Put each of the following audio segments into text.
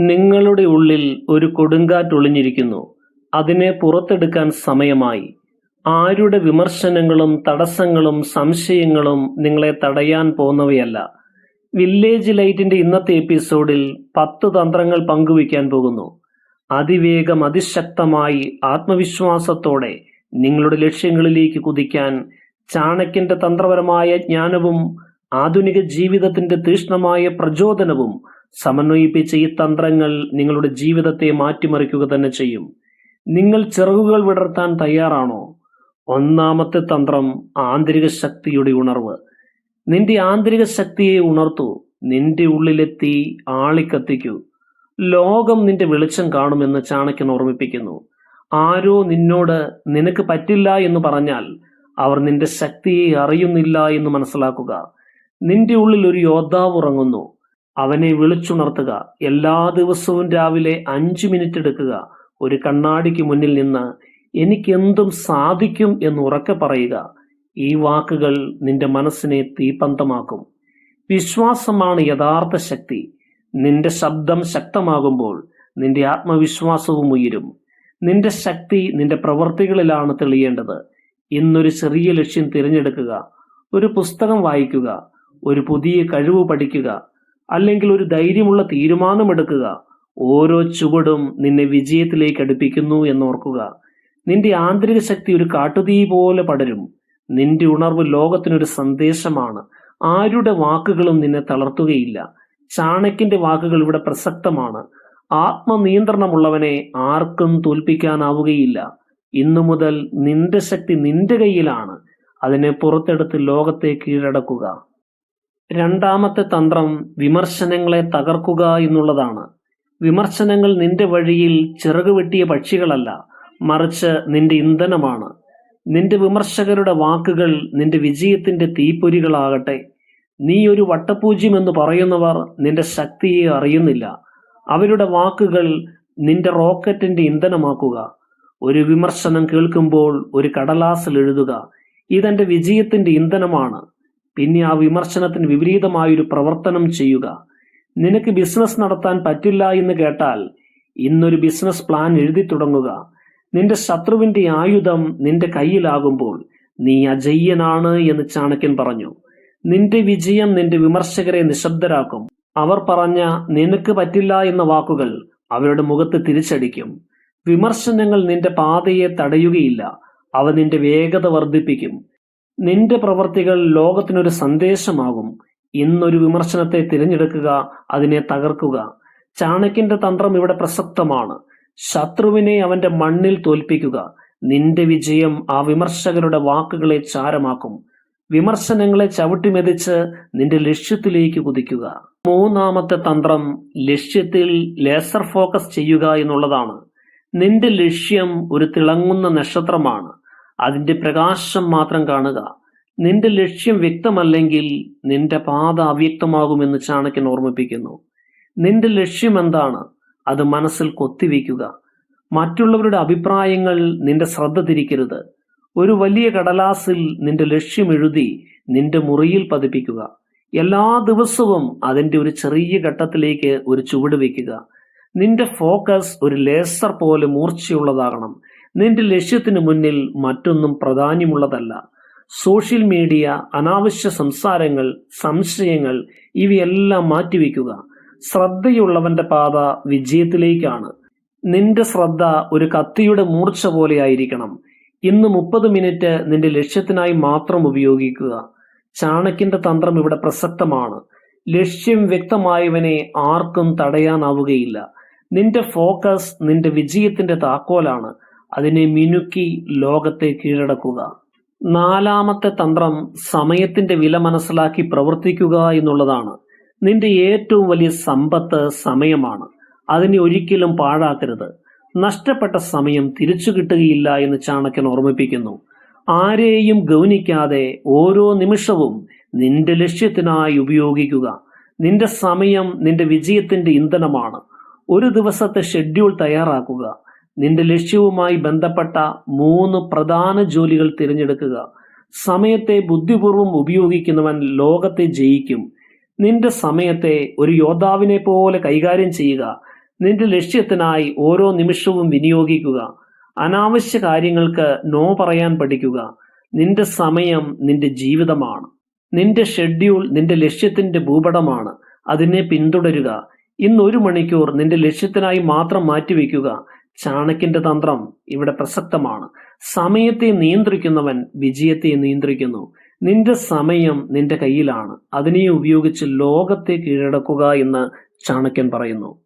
നിങ്ങളുടെ ഉള്ളിൽ ഒരു കൊടുങ്കാറ്റ് കൊടുങ്കാറ്റൊളിഞ്ഞിരിക്കുന്നു അതിനെ പുറത്തെടുക്കാൻ സമയമായി. ആരുടെ വിമർശനങ്ങളും തടസ്സങ്ങളും സംശയങ്ങളും നിങ്ങളെ തടയാൻ പോകുന്നവയല്ല. വില്ലേജ് ലൈറ്റിന്റെ ഇന്നത്തെ എപ്പിസോഡിൽ പത്ത് തന്ത്രങ്ങൾ പങ്കുവയ്ക്കാൻ പോകുന്നു. അതിവേഗം അതിശക്തമായി ആത്മവിശ്വാസത്തോടെ നിങ്ങളുടെ ലക്ഷ്യങ്ങളിലേക്ക് കുതിക്കാൻ ചാണക്യന്റെ തന്ത്രപരമായ ജ്ഞാനവും ആധുനിക ജീവിതത്തിന്റെ തീഷ്ണമായ പ്രചോദനവും സമന്വയിപ്പിച്ച ഈ തന്ത്രങ്ങൾ നിങ്ങളുടെ ജീവിതത്തെ മാറ്റിമറിക്കുക തന്നെ ചെയ്യും. നിങ്ങൾ ചിറകുകൾ വിടർത്താൻ തയ്യാറാണോ? ഒന്നാമത്തെ തന്ത്രം ആന്തരിക ശക്തിയുടെ ഉണർവ്. നിന്റെ ആന്തരിക ശക്തിയെ ഉണർത്തൂ. നിന്റെ ഉള്ളിലെത്തി ആളിക്കത്തിക്കൂ. ലോകം നിന്റെ വെളിച്ചം കാണുമെന്ന് ചാണക്യൻ ഓർമ്മിപ്പിക്കുന്നു. ആരോ നിന്നോട് നിനക്ക് പറ്റില്ല എന്ന് പറഞ്ഞാൽ അവർ നിന്റെ ശക്തിയെ അറിയുന്നില്ല എന്ന് മനസ്സിലാക്കുക. നിന്റെ ഉള്ളിൽ ഒരു യോദ്ധാവ് ഉറങ്ങുന്നു. അവനെ വിളിച്ചുണർത്തുക. എല്ലാ ദിവസവും രാവിലെ അഞ്ചു മിനിറ്റ് എടുക്കുക. ഒരു കണ്ണാടിക്ക് മുന്നിൽ നിന്ന് എനിക്കെന്തും സാധിക്കും എന്ന് ഉറക്കെ പറയുക. ഈ വാക്കുകൾ നിന്റെ മനസ്സിനെ തീപന്തമാക്കും വിശ്വാസമാണ് യഥാർത്ഥ ശക്തി. നിന്റെ ശബ്ദം ശക്തമാകുമ്പോൾ നിന്റെ ആത്മവിശ്വാസവും ഉയരും. നിന്റെ ശക്തി നിന്റെ പ്രവൃത്തികളിലാണ് തെളിയേണ്ടത്. ഇന്നൊരു ചെറിയ ലക്ഷ്യം തിരഞ്ഞെടുക്കുക. ഒരു പുസ്തകം വായിക്കുക. ഒരു പുതിയ കഴിവ് പഠിക്കുക. അല്ലെങ്കിൽ ഒരു ധൈര്യമുള്ള തീരുമാനമെടുക്കുക. ഓരോ ചുവടും നിന്നെ വിജയത്തിലേക്ക് അടുപ്പിക്കുന്നു എന്നോർക്കുക. നിന്റെ ആന്തരിക ശക്തി ഒരു കാട്ടുതീ പോലെ പടരും. നിന്റെ ഉണർവ് ലോകത്തിനൊരു സന്ദേശമാണ്. ആരുടെ വാക്കുകളും നിന്നെ തളർത്തുകയില്ല. ചാണക്യന്റെ വാക്കുകൾ ഇവിടെ പ്രസക്തമാണ്. ആത്മനിയന്ത്രണമുള്ളവനെ ആർക്കും തോൽപ്പിക്കാനാവുകയില്ല. ഇന്നു മുതൽ നിന്റെ ശക്തി നിന്റെ കയ്യിലാണ്. അതിനെ പുറത്തെടുത്ത് ലോകത്തെ കീഴടക്കുക. രണ്ടാമത്തെ തന്ത്രം വിമർശനങ്ങളെ തകർക്കുക എന്നുള്ളതാണ്. വിമർശനങ്ങൾ നിന്റെ വഴിയിൽ ചിറകുവെട്ടിയ പക്ഷികളല്ല മറിച്ച് നിന്റെ ഇന്ധനമാണ്. നിന്റെ വിമർശകരുടെ വാക്കുകൾ നിന്റെ വിജയത്തിന്റെ തീപ്പൊരികളാകട്ടെ. നീ ഒരു വട്ടപൂജ്യം എന്ന് പറയുന്നവർ നിന്റെ ശക്തിയെ അറിയുന്നില്ല. അവരുടെ വാക്കുകൾ നിന്റെ റോക്കറ്റിന്റെ ഇന്ധനമാക്കുക. ഒരു വിമർശനം കേൾക്കുമ്പോൾ ഒരു കടലാസിൽ എഴുതുക ഇതെന്റെ വിജയത്തിന്റെ ഇന്ധനമാണ്. പിന്നെ ആ വിമർശനത്തിന് വിപരീതമായൊരു പ്രവർത്തനം ചെയ്യുക. നിനക്ക് ബിസിനസ് നടത്താൻ പറ്റില്ല എന്ന് കേട്ടാൽ ഇന്നൊരു ബിസിനസ് പ്ലാൻ എഴുതി തുടങ്ങുക. നിന്റെ ശത്രുവിന്റെ ആയുധം നിന്റെ കയ്യിലാകുമ്പോൾ നീ അജയ്യനാണ് എന്ന് ചാണക്യൻ പറഞ്ഞു. നിന്റെ വിജയം നിന്റെ വിമർശകരെ നിശബ്ദരാക്കും. അവർ പറഞ്ഞ നിനക്ക് പറ്റില്ല എന്ന വാക്കുകൾ അവരുടെ മുഖത്ത് തിരിച്ചടിക്കും. വിമർശനങ്ങൾ നിന്റെ പാതയെ തടയുകയില്ല. അവ നിന്റെ വേഗത വർദ്ധിപ്പിക്കും. നിന്റെ പ്രവർത്തികൾ ലോകത്തിനൊരു സന്ദേശമാകും. ഇന്നൊരു വിമർശനത്തെ തിരഞ്ഞെടുക്കുക അതിനെ തകർക്കുക. ചാണക്യന്റെ തന്ത്രം ഇവിടെ പ്രസക്തമാണ്. ശത്രുവിനെ അവന്റെ മണ്ണിൽ തോൽപ്പിക്കുക. നിന്റെ വിജയം ആ വിമർശകരുടെ വാക്കുകളെ ചാരമാക്കും. വിമർശനങ്ങളെ ചവിട്ടിമെതിച്ച് നിന്റെ ലക്ഷ്യത്തിലേക്ക് കുതിക്കുക. മൂന്നാമത്തെ തന്ത്രം ലക്ഷ്യത്തിൽ ലേസർ ഫോക്കസ് ചെയ്യുക എന്നുള്ളതാണ്. നിന്റെ ലക്ഷ്യം ഒരു തിളങ്ങുന്ന നക്ഷത്രമാണ്. അതിന്റെ പ്രകാശം മാത്രം കാണുക. നിന്റെ ലക്ഷ്യം വ്യക്തമല്ലെങ്കിൽ നിന്റെ പാത അവ്യക്തമാകുമെന്ന് ചാണക്യൻ ഓർമ്മിപ്പിക്കുന്നു. നിന്റെ ലക്ഷ്യം എന്താണ്? അത് മനസ്സിൽ കൊത്തിവെക്കുക മറ്റുള്ളവരുടെ അഭിപ്രായങ്ങൾ നിന്റെ ശ്രദ്ധ തിരിക്കരുത്. ഒരു വലിയ കടലാസിൽ നിന്റെ ലക്ഷ്യം എഴുതി നിന്റെ മുറിയിൽ പതിപ്പിക്കുക. എല്ലാ ദിവസവും അതിന്റെ ഒരു ചെറിയ ഘട്ടത്തിലേക്ക് ഒരു ചുവട് വയ്ക്കുക. നിന്റെ ഫോക്കസ് ഒരു ലേസർ പോലെ മൂർച്ചയുള്ളതാകണം. നിന്റെ ലക്ഷ്യത്തിന് മുന്നിൽ മറ്റൊന്നും പ്രാധാന്യമുള്ളതല്ല. സോഷ്യൽ മീഡിയ അനാവശ്യ സംസാരങ്ങൾ സംശയങ്ങൾ ഇവയെല്ലാം മാറ്റിവെക്കുക. ശ്രദ്ധയുള്ളവന്റെ പാത വിജയത്തിലേക്കാണ്. നിന്റെ ശ്രദ്ധ ഒരു കത്തിയുടെ മൂർച്ച പോലെ ആയിരിക്കണം. ഇന്ന് മുപ്പത് മിനിറ്റ് നിന്റെ ലക്ഷ്യത്തിനായി മാത്രം ഉപയോഗിക്കുക. ചാണക്കിന്റെ തന്ത്രം ഇവിടെ പ്രസക്തമാണ്. ലക്ഷ്യം വ്യക്തമായവനെ ആർക്കും തടയാനാവുകയില്ല. നിന്റെ ഫോക്കസ് നിന്റെ വിജയത്തിന്റെ താക്കോലാണ്. അതിനെ മിനുക്കി ലോകത്തെ കീഴടക്കുക. നാലാമത്തെ തന്ത്രം സമയത്തിന്റെ വില മനസ്സിലാക്കി പ്രവർത്തിക്കുക എന്നുള്ളതാണ്. നിന്റെ ഏറ്റവും വലിയ സമ്പത്ത് സമയമാണ്. അതിനെ ഒരിക്കലും പാഴാക്കരുത്. നഷ്ടപ്പെട്ട സമയം തിരിച്ചു കിട്ടുകയില്ല എന്ന് ചാണക്യൻ ഓർമ്മിപ്പിക്കുന്നു. ആരെയും ഗൗനിക്കാതെ ഓരോ നിമിഷവും നിന്റെ ലക്ഷ്യത്തിനായി ഉപയോഗിക്കുക. നിന്റെ സമയം നിന്റെ വിജയത്തിന്റെ ഇന്ധനമാണ്. ഒരു ദിവസത്തെ ഷെഡ്യൂൾ തയ്യാറാക്കുക. നിന്റെ ലക്ഷ്യവുമായി ബന്ധപ്പെട്ട മൂന്ന് പ്രധാന ജോലികൾ തിരഞ്ഞെടുക്കുക. സമയത്തെ ബുദ്ധിപൂർവം ഉപയോഗിക്കുന്നവൻ ലോകത്തെ ജയിക്കും. നിന്റെ സമയത്തെ ഒരു യോദ്ധാവിനെ പോലെ കൈകാര്യം ചെയ്യുക. നിന്റെ ലക്ഷ്യത്തിനായി ഓരോ നിമിഷവും വിനിയോഗിക്കുക. അനാവശ്യ കാര്യങ്ങൾക്ക് നോ പറയാൻ പഠിക്കുക. നിന്റെ സമയം നിന്റെ ജീവിതമാണ്. നിന്റെ ഷെഡ്യൂൾ നിന്റെ ലക്ഷ്യത്തിന്റെ ഭൂപടമാണ്. അതിനെ പിന്തുടരുക. ഇന്ന് ഒരു മണിക്കൂർ നിന്റെ ലക്ഷ്യത്തിനായി മാത്രം മാറ്റിവെക്കുക. ചാണക്യന്റെ തന്ത്രം ഇവിടെ പ്രസക്തമാണ്. സമയത്തെ നിയന്ത്രിക്കുന്നവൻ വിജയത്തെ നിയന്ത്രിക്കുന്നു. നിന്റെ സമയം നിന്റെ കയ്യിലാണ്. അതിനെ ഉപയോഗിച്ച് ലോകത്തെ കീഴടക്കുക എന്ന് ചാണക്യൻ പറയുന്നു.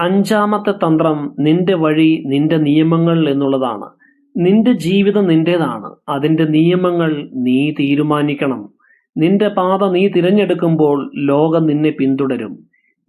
അഞ്ചാമത്തെ തന്ത്രം നിന്റെ വഴി നിന്റെ നിയമങ്ങൾ എന്നുള്ളതാണ്. നിന്റെ ജീവിതം നിന്റേതാണ്. അതിന്റെ നിയമങ്ങൾ നീ തീരുമാനിക്കണം. നിന്റെ പാത നീ തിരഞ്ഞെടുക്കുമ്പോൾ ലോകം നിന്നെ പിന്തുടരും.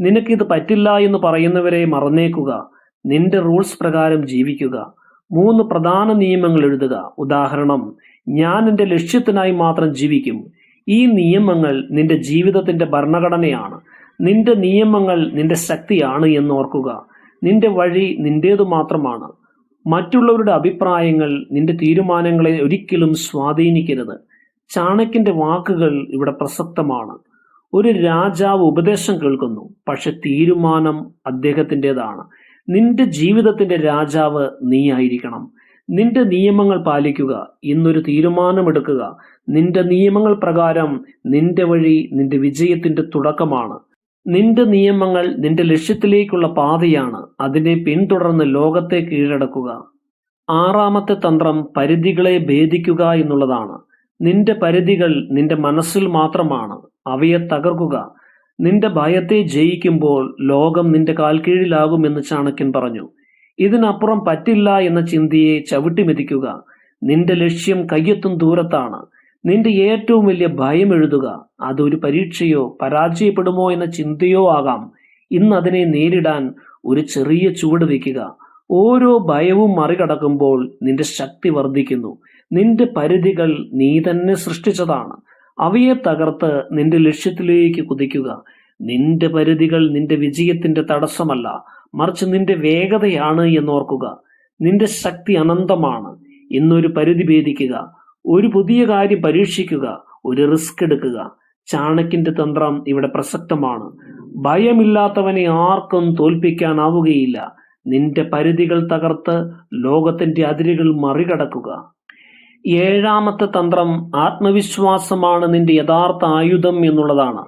നിനക്കിത് പറ്റില്ല എന്ന് പറയുന്നവരെ മറന്നേക്കുക. നിന്റെ റൂൾസ് പ്രകാരം ജീവിക്കുക. മൂന്ന് പ്രധാന നിയമങ്ങൾ എഴുതുക. ഉദാഹരണം ഞാൻ എന്റെ ലക്ഷ്യത്തിനായി മാത്രം ജീവിക്കും. ഈ നിയമങ്ങൾ നിന്റെ ജീവിതത്തിന്റെ ഭരണഘടനയാണ്. നിന്റെ നിയമങ്ങൾ നിന്റെ ശക്തിയാണ് എന്ന് ഓർക്കുക. നിന്റെ വഴി നിന്റേതു മാത്രമാണ്. മറ്റുള്ളവരുടെ അഭിപ്രായങ്ങൾ നിന്റെ തീരുമാനങ്ങളെ ഒരിക്കലും സ്വാധീനിക്കരുത്. ചാണക്യന്റെ വാക്കുകൾ ഇവിടെ പ്രസക്തമാണ്. ഒരു രാജാവ് ഉപദേശം കേൾക്കുന്നു പക്ഷെ തീരുമാനം അദ്ദേഹത്തിന്റെതാണ്. നിന്റെ ജീവിതത്തിന്റെ രാജാവ് നീ ആയിരിക്കണം. നിന്റെ നിയമങ്ങൾ പാലിക്കുക ഇന്നൊരു തീരുമാനമെടുക്കുക. നിന്റെ നിയമങ്ങൾ പ്രകാരം നിന്റെ വഴി നിന്റെ വിജയത്തിന്റെ തുടക്കമാണ്. നിന്റെ നിയമങ്ങൾ നിന്റെ ലക്ഷ്യത്തിലേക്കുള്ള പാതയാണ്. അതിനെ പിന്തുടർന്ന് ലോകത്തെ കീഴടക്കുക. ആറാമത്തെ തന്ത്രം പരിധികളെ ഭേദിക്കുക എന്നുള്ളതാണ്. നിന്റെ പരിധികൾ നിന്റെ മനസ്സിൽ മാത്രമാണ്. അവയെ തകർക്കുക. നിന്റെ ഭയത്തെ ജയിക്കുമ്പോൾ ലോകം നിന്റെ കാൽക്കീഴിലാകുമെന്ന് ചാണക്യൻ പറഞ്ഞു. ഇതിനപ്പുറം പറ്റില്ല എന്ന ചിന്തയെ ചവിട്ടിമെതിക്കുക നിന്റെ ലക്ഷ്യം കയ്യെത്തും ദൂരത്താണ്. നിന്റെ ഏറ്റവും വലിയ ഭയം എഴുതുക. അതൊരു പരീക്ഷയോ പരാജയപ്പെടുമോ എന്ന ചിന്തയോ ആകാം. ഇന്ന് അതിനെ നേരിടാൻ ഒരു ചെറിയ ചുവട് വയ്ക്കുക. ഓരോ ഭയവും മറികടക്കുമ്പോൾ നിന്റെ ശക്തി വർദ്ധിക്കുന്നു. നിന്റെ പരിധികൾ നീ തന്നെ സൃഷ്ടിച്ചതാണ്. അവയെ തകർത്ത് നിന്റെ ലക്ഷ്യത്തിലേക്ക് കുതിക്കുക. നിന്റെ പരിധികൾ നിന്റെ വിജയത്തിന്റെ തടസ്സമല്ല. മറിച്ച് നിന്റെ വേഗതയാണ് എന്നോർക്കുക. നിന്റെ ശക്തി അനന്തമാണ്. ഇന്നൊരു പരിധി ഭേദിക്കുക. ഒരു പുതിയ കാര്യം പരീക്ഷിക്കുക. ഒരു റിസ്ക് എടുക്കുക. ചാണക്കിന്റെ തന്ത്രം ഇവിടെ പ്രസക്തമാണ്. ഭയമില്ലാത്തവനെ ആർക്കും തോൽപ്പിക്കാനാവുകയില്ല. നിന്റെ പരിധികൾ തകർത്ത് ലോകത്തിന്റെ അതിരുകൾ മറികടക്കുക. ഏഴാമത്തെ തന്ത്രം ആത്മവിശ്വാസമാണ് നിന്റെ യഥാർത്ഥ ആയുധം എന്നുള്ളതാണ്.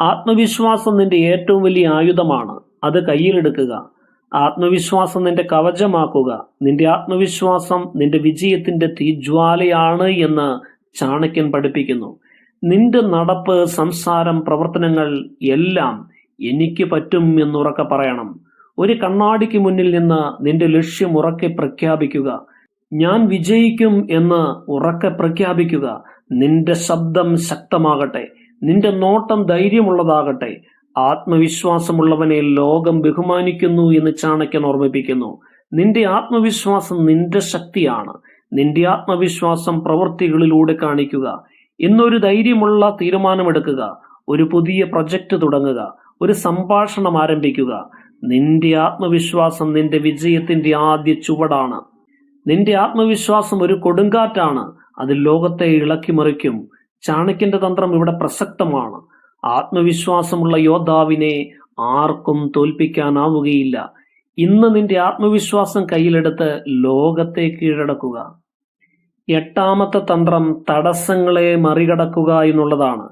ആത്മവിശ്വാസം നിന്റെ ഏറ്റവും വലിയ ആയുധമാണ്. അത് കയ്യിലെടുക്കുക. ആത്മവിശ്വാസം നിന്റെ കവചമാക്കുക. നിന്റെ ആത്മവിശ്വാസം നിന്റെ വിജയത്തിന്റെ തീജ്വാലയാണ് എന്ന് ചാണക്യൻ പഠിപ്പിക്കുന്നു. നിന്റെ നടപ്പ് സംസാരം പ്രവർത്തനങ്ങൾ എല്ലാം എനിക്ക് പറ്റും എന്നുറക്കെ പറയണം. ഒരു കണ്ണാടിക്ക് മുന്നിൽ നിന്ന് നിന്റെ ലക്ഷ്യം ഉറക്കെ പ്രഖ്യാപിക്കുക. ഞാൻ വിജയിക്കും എന്ന് ഉറക്കെ പ്രഖ്യാപിക്കുക. നിന്റെ ശബ്ദം ശക്തമാകട്ടെ. നിന്റെ നോട്ടം ധൈര്യമുള്ളതാകട്ടെ. ആത്മവിശ്വാസമുള്ളവനെ ലോകം ബഹുമാനിക്കുന്നു എന്ന് ചാണക്യൻ ഓർമ്മിപ്പിക്കുന്നു. നിന്റെ ആത്മവിശ്വാസം നിന്റെ ശക്തിയാണ്. നിന്റെ ആത്മവിശ്വാസം പ്രവൃത്തികളിലൂടെ കാണിക്കുക. ഇന്നൊരു ധൈര്യമുള്ള തീരുമാനമെടുക്കുക. ഒരു പുതിയ പ്രൊജക്റ്റ് തുടങ്ങുക. ഒരു സംഭാഷണം ആരംഭിക്കുക. നിന്റെ ആത്മവിശ്വാസം നിന്റെ വിജയത്തിന്റെ ആദ്യ ചുവടാണ്. നിന്റെ ആത്മവിശ്വാസം ഒരു കൊടുങ്കാറ്റാണ്. അത് ലോകത്തെ ഇളക്കി മറിക്കും. ചാണക്യന്റെ തന്ത്രം ഇവിടെ പ്രസക്തമാണ്. ആത്മവിശ്വാസമുള്ള യോദ്ധാവിനെ ആർക്കും തോൽപ്പിക്കാനാവുകയില്ല. ഇന്ന് നിന്റെ ആത്മവിശ്വാസം കയ്യിലെടുത്ത് ലോകത്തെ കീഴടക്കുക. എട്ടാമത്തെ തന്ത്രം തടസ്സങ്ങളെ മറികടക്കുക എന്നുള്ളതാണ്.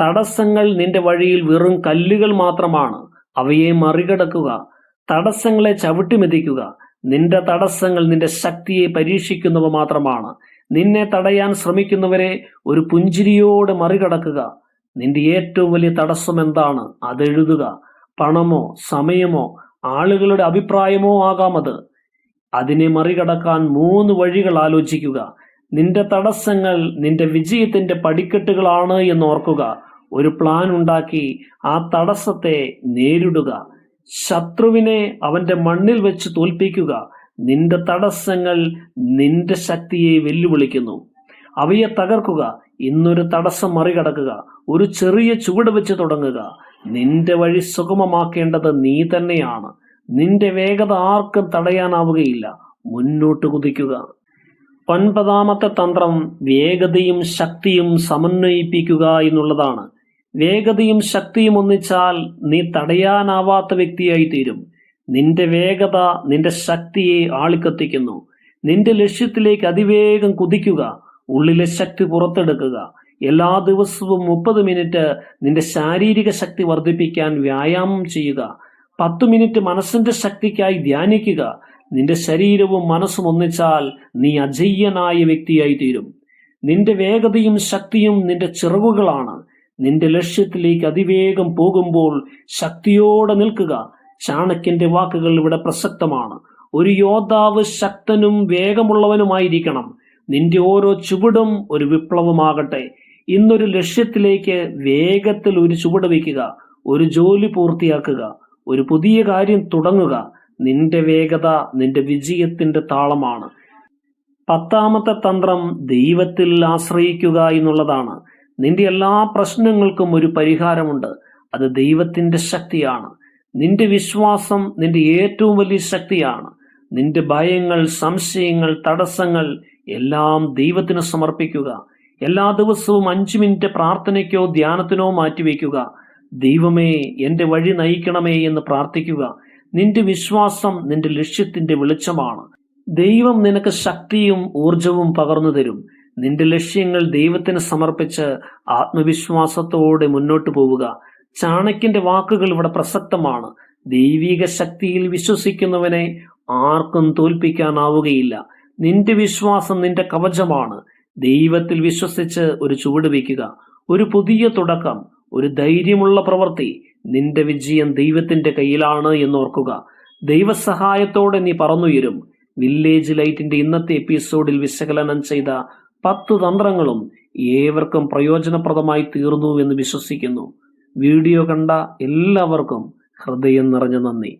തടസ്സങ്ങൾ നിന്റെ വഴിയിൽ വെറും കല്ലുകൾ മാത്രമാണ്. അവയെ മറികടക്കുക. തടസ്സങ്ങളെ ചവിട്ടിമെതിക്കുക. നിന്റെ തടസ്സങ്ങൾ നിന്റെ ശക്തിയെ പരീക്ഷിക്കുന്നവ മാത്രമാണ്. നിന്നെ തടയാൻ ശ്രമിക്കുന്നവരെ ഒരു പുഞ്ചിരിയോട് മറികടക്കുക. നിന്റെ ഏറ്റവും വലിയ തടസ്സം എന്താണ്? അതെഴുതുക പണമോ സമയമോ ആളുകളുടെ അഭിപ്രായമോ ആകാം അത്. അതിനെ മറികടക്കാൻ മൂന്ന് വഴികൾ ആലോചിക്കുക. നിന്റെ തടസ്സങ്ങൾ നിന്റെ വിജയത്തിന്റെ പടിക്കെട്ടുകളാണ് എന്ന് ഓർക്കുക. ഒരു പ്ലാൻ ഉണ്ടാക്കി ആ തടസ്സത്തെ നേരിടുക. ശത്രുവിനെ അവന്റെ മണ്ണിൽ വെച്ച് തോൽപ്പിക്കുക. നിന്റെ തടസ്സങ്ങൾ നിന്റെ ശക്തിയെ വെല്ലുവിളിക്കുന്നു. അവയെ തകർക്കുക. ഇന്നൊരു തടസ്സം മറികടക്കുക. ഒരു ചെറിയ ചുവട് വെച്ച് തുടങ്ങുക. നിന്റെ വഴി സുഗമമാക്കേണ്ടത് നീ തന്നെയാണ്. നിന്റെ വേഗത ആർക്കും തടയാനാവുകയില്ല. മുന്നോട്ട് കുതിക്കുക. ഒൻപതാമത്തെ തന്ത്രം വേഗതയും ശക്തിയും സമന്വയിപ്പിക്കുക എന്നുള്ളതാണ്. വേഗതയും ശക്തിയും ഒന്നിച്ചാൽ നീ തടയാനാവാത്ത വ്യക്തിയായി തീരും നിന്റെ വേഗത നിന്റെ ശക്തിയെ ആളിക്കത്തിക്കുന്നു. നിന്റെ ലക്ഷ്യത്തിലേക്ക് അതിവേഗം കുതിക്കുക. ഉള്ളിലെ ശക്തി പുറത്തെടുക്കുക. എല്ലാ ദിവസവും മുപ്പത് മിനിറ്റ് നിന്റെ ശാരീരിക ശക്തി വർദ്ധിപ്പിക്കാൻ വ്യായാമം ചെയ്യുക. പത്ത് മിനിറ്റ് മനസ്സിന്റെ ശക്തിക്കായി ധ്യാനിക്കുക. നിന്റെ ശരീരവും മനസ്സും ഒന്നിച്ചാൽ നീ അജയ്യനായ വ്യക്തിയായി തീരും നിന്റെ വേഗതയും ശക്തിയും നിന്റെ ചിറകുകളാണ്. നിന്റെ ലക്ഷ്യത്തിലേക്ക് അതിവേഗം പോകുമ്പോൾ ശക്തിയോടെ നിൽക്കുക. ചാണക്യന്റെ വാക്കുകൾ ഇവിടെ പ്രസക്തമാണ്. ഒരു യോദ്ധാവ് ശക്തനും വേഗമുള്ളവനുമായിരിക്കണം. നിന്റെ ഓരോ ചുവടും ഒരു വിപ്ലവമാകട്ടെ. ഇന്നൊരു ലക്ഷ്യത്തിലേക്ക് വേഗത്തിൽ ഒരു ചുവട് വയ്ക്കുക. ഒരു ജോലി പൂർത്തിയാക്കുക. ഒരു പുതിയ കാര്യം തുടങ്ങുക. നിന്റെ വേഗത നിന്റെ വിജയത്തിന്റെ താളമാണ്. പത്താമത്തെ തന്ത്രം ദൈവത്തിൽ ആശ്രയിക്കുക എന്നുള്ളതാണ്. നിന്റെ എല്ലാ പ്രശ്നങ്ങൾക്കും ഒരു പരിഹാരമുണ്ട്. അത് ദൈവത്തിന്റെ ശക്തിയാണ്. നിന്റെ വിശ്വാസം നിന്റെ ഏറ്റവും വലിയ ശക്തിയാണ്. നിന്റെ ഭയങ്ങൾ സംശയങ്ങൾ തടസ്സങ്ങൾ എല്ലാം ദൈവത്തിന് സമർപ്പിക്കുക. എല്ലാ ദിവസവും അഞ്ചു മിനിറ്റ് പ്രാർത്ഥനയ്ക്കോ ധ്യാനത്തിനോ മാറ്റിവെക്കുക. ദൈവമേ എന്റെ വഴി നയിക്കണമേ എന്ന് പ്രാർത്ഥിക്കുക. നിന്റെ വിശ്വാസം നിന്റെ ലക്ഷ്യത്തിന്റെ വെളിച്ചമാണ്. ദൈവം നിനക്ക് ശക്തിയും ഊർജവും പകർന്നു തരും. നിന്റെ ലക്ഷ്യങ്ങൾ ദൈവത്തിന് സമർപ്പിച്ച് ആത്മവിശ്വാസത്തോടെ മുന്നോട്ട് പോവുക. ചാണക്യന്റെ വാക്കുകൾ ഇവിടെ പ്രസക്തമാണ്. ദൈവിക ശക്തിയിൽ വിശ്വസിക്കുന്നവനെ ആർക്കും തോൽപ്പിക്കാനാവുകയില്ല. നിന്റെ വിശ്വാസം നിന്റെ കവചമാണ്. ദൈവത്തിൽ വിശ്വസിച്ച് ഒരു ചുവട് വയ്ക്കുക. ഒരു പുതിയ തുടക്കം ഒരു ധൈര്യമുള്ള പ്രവൃത്തി നിന്റെ വിജയം ദൈവത്തിന്റെ കയ്യിലാണ് എന്നോർക്കുക ദൈവസഹായത്തോടെ നീ പറന്നുയരും. വില്ലേജ് ലൈറ്റിന്റെ ഇന്നത്തെ എപ്പിസോഡിൽ വിശകലനം ചെയ്ത പത്ത് തന്ത്രങ്ങളും ഏവർക്കും പ്രയോജനപ്രദമായി തീർന്നു എന്ന് വിശ്വസിക്കുന്നു. വീഡിയോ കണ്ട എല്ലാവർക്കും ഹൃദയം നിറഞ്ഞ നന്ദി.